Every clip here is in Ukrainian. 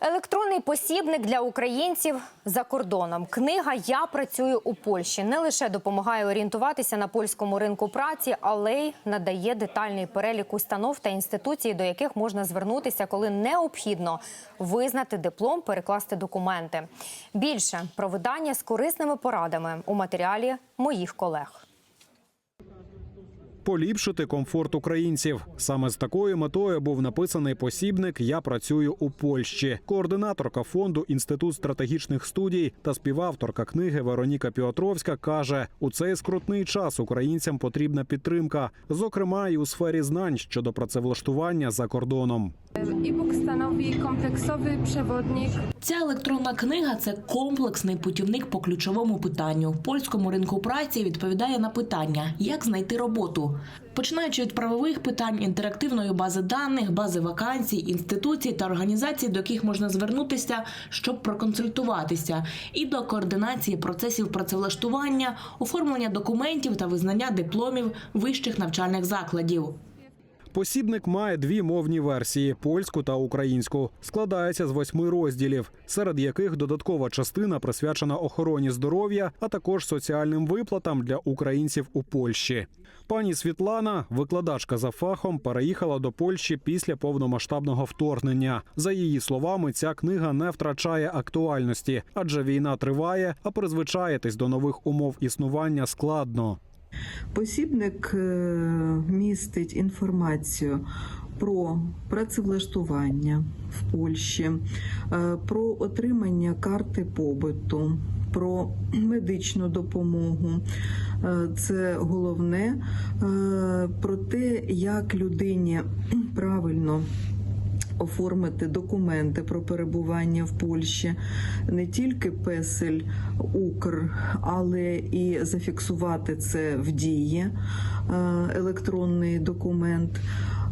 Електронний посібник для українців за кордоном. Книга Я працюю у Польщі не лише допомагає орієнтуватися на польському ринку праці, але й надає детальний перелік установ та інституцій, до яких можна звернутися, коли необхідно визнати диплом, перекласти документи. Більше про видання з корисними порадами у матеріалі моїх колег. Поліпшити комфорт українців саме з такою метою був написаний посібник Я працюю у Польщі. Координаторка фонду Інститут стратегічних студій та співавторка книги Вероніка Піотровська каже: у цей скрутний час українцям потрібна підтримка, зокрема і у сфері знань щодо працевлаштування за кордоном. E-book stanowi kompleksowy przewodnik Ця електронна книга це комплексний путівник по ключовому питанню. Польському ринку праці відповідає на питання, як знайти роботу. Починаючи від правових питань, інтерактивної бази даних, бази вакансій, інституцій та організацій, до яких можна звернутися, щоб проконсультуватися, і до координації процесів працевлаштування, оформлення документів та визнання дипломів вищих навчальних закладів. Посібник має дві мовні версії польську та українську. Складається з восьми розділів, серед яких додаткова частина присвячена охороні здоров'я, а також соціальним виплатам для українців у Польщі. Пані Світлана, викладачка за фахом, переїхала до Польщі після повномасштабного вторгнення. За її словами, ця книга не втрачає актуальності, адже війна триває, а призвичаїтись до нових умов існування складно. Посібник е, містить інформацію про працевлаштування в Польщі, е, про отримання карти побиту, про медичну допомогу. Е, Це головне про те, як людині правильно оформити документи про перебування в Польщі, не тільки песель Укр, але і зафіксувати це в дії е, електронний документ.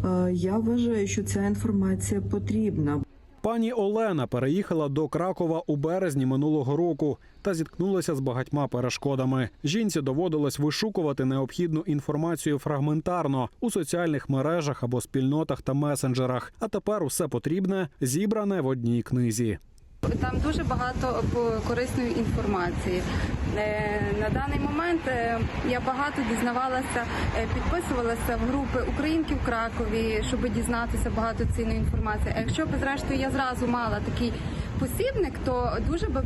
Е, Я вважаю, що ця інформація потрібна. Пані Олена переїхала до Кракова у березні минулого року та зіткнулася з багатьма перешкодами. Жінці доводилось вишукувати необхідну інформацію фрагментарно у соціальних мережах або спільнотах та месенджерах. А тепер усе потрібне зібране в одній книзі. Там дуже багато корисної інформації. Е, На даний момент е, я багато дізнавалася, е, підписувалася в групи Українки в Кракові, щоб дізнатися багато цінної інформації. А якщо б зрештою я зразу мала такий посібник, то дуже би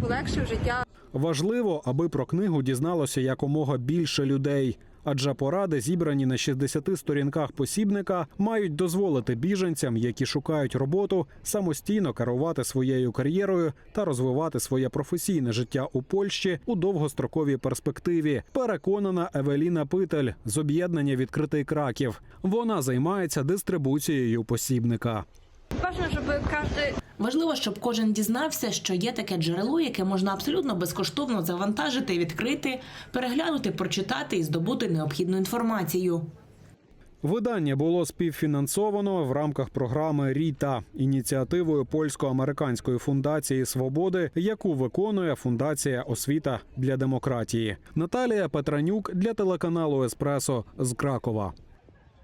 полегшив життя Важливо, аби про книгу дізналося якомога більше людей. Адже поради, зібрані на 60 сторінках посібника, мають дозволити біженцям, які шукають роботу, самостійно керувати своєю кар'єрою та розвивати своє професійне життя у Польщі у довгостроковій перспективі. Переконана Евеліна Питель з об'єднання Відкритий Краків. Вона займається дистрибуцією посібника. Важно, щоб кожен Важливо, щоб кожен дізнався, що є таке джерело, яке можна абсолютно безкоштовно завантажити, відкрити, переглянути, прочитати і здобути необхідну інформацію. Видання було співфінансовано в рамках програми Ріта ініціативою польсько-американської фундації свободи, яку виконує фундація освіта для демократії. Наталія Петранюк для телеканалу Еспресо з Кракова.